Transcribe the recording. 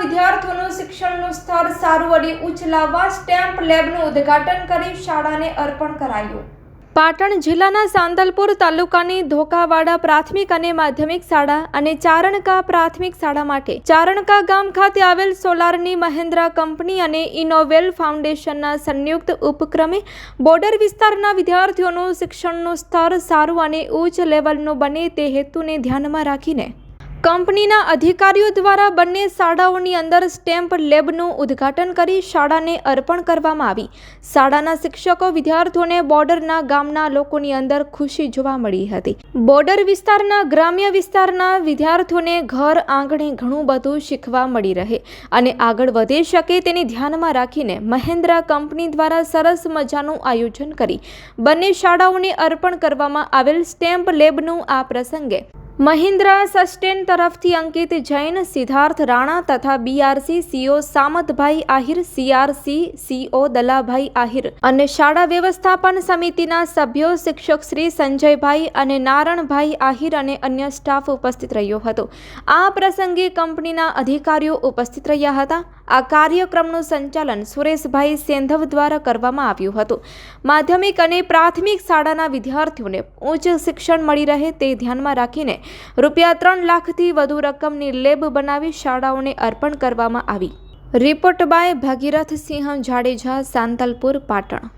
વિદ્યાર્થીઓનું શિક્ષણનું સ્તર સારું અને ઉચ્ચ લાવવા સ્ટેમ્પ લેબનું ઉદ્ઘાટન કરી શાળાને અર્પણ કરાયું. પાટણ જિલ્લાના સાંદલપુર તાલુકાની ધોકાવાડા પ્રાથમિક અને માધ્યમિક શાળા અને ચારણકા પ્રાથમિક શાળા માટે ચારણકા ગામ ખાતે આવેલ સોલારની મહેન્દ્રા કંપની અને ઇનોવેલ ફાઉન્ડેશનના સંયુક્ત ઉપક્રમે બોર્ડર વિસ્તારના વિદ્યાર્થીઓનું શિક્ષણનું સ્તર સારું અને ઉચ્ચ લેવલનું બને તે હેતુને ધ્યાનમાં રાખીને કંપનીના અધિકારીઓ દ્વારા બંને શાળાઓની અંદર સ્ટેમ્પ લેબનું ઉદ્ઘાટન કરી શાળાને અર્પણ કરવામાં આવી. શાળાના શિક્ષકો વિદ્યાર્થીઓને બોર્ડરના ગામના લોકોની અંદર ખુશી જોવા મળી હતી. બોર્ડર વિસ્તારના ગ્રામ્ય વિસ્તારના વિદ્યાર્થીઓને ઘર આંગણે ઘણું બધું શીખવા મળી રહે અને આગળ વધી શકે તેને ધ્યાનમાં રાખીને મહેન્દ્રા કંપની દ્વારા સરસ મજાનું આયોજન કરી. બંને શાળાઓને અર્પણ કરવામાં આવેલ સ્ટેમ્પ લેબનું આ પ્રસંગે મહિન્દ્રા સસ્ટેન તરફથી અંકિત જૈન, સિદ્ધાર્થ રાણા તથા BRC CO Samatbhai Ahir CRC CO Dalabhai Ahir અને શાળા વ્યવસ્થાપન સમિતિના સભ્યો શિક્ષક શ્રી સંજયભાઈ અને નારણભાઈ આહિર અને અન્ય સ્ટાફ ઉપસ્થિત રહ્યો હતો. આ પ્રસંગે કંપનીના અધિકારીઓ ઉપસ્થિત રહ્યા હતા. આ કાર્યક્રમનું સંચાલન સુરેશભાઈ સેંધવ દ્વારા કરવામાં આવ્યું હતું. માધ્યમિક અને પ્રાથમિક શાળાના વિદ્યાર્થીઓને ઉચ્ચ શિક્ષણ મળી રહે તે ધ્યાનમાં રાખીને રૂપિયા ત્રણ લાખથી વધુ રકમની લેબ બનાવી શાળાઓને અર્પણ કરવામાં આવી. Report by Bhagirath Singh Jadeja, Santalpur, Patan.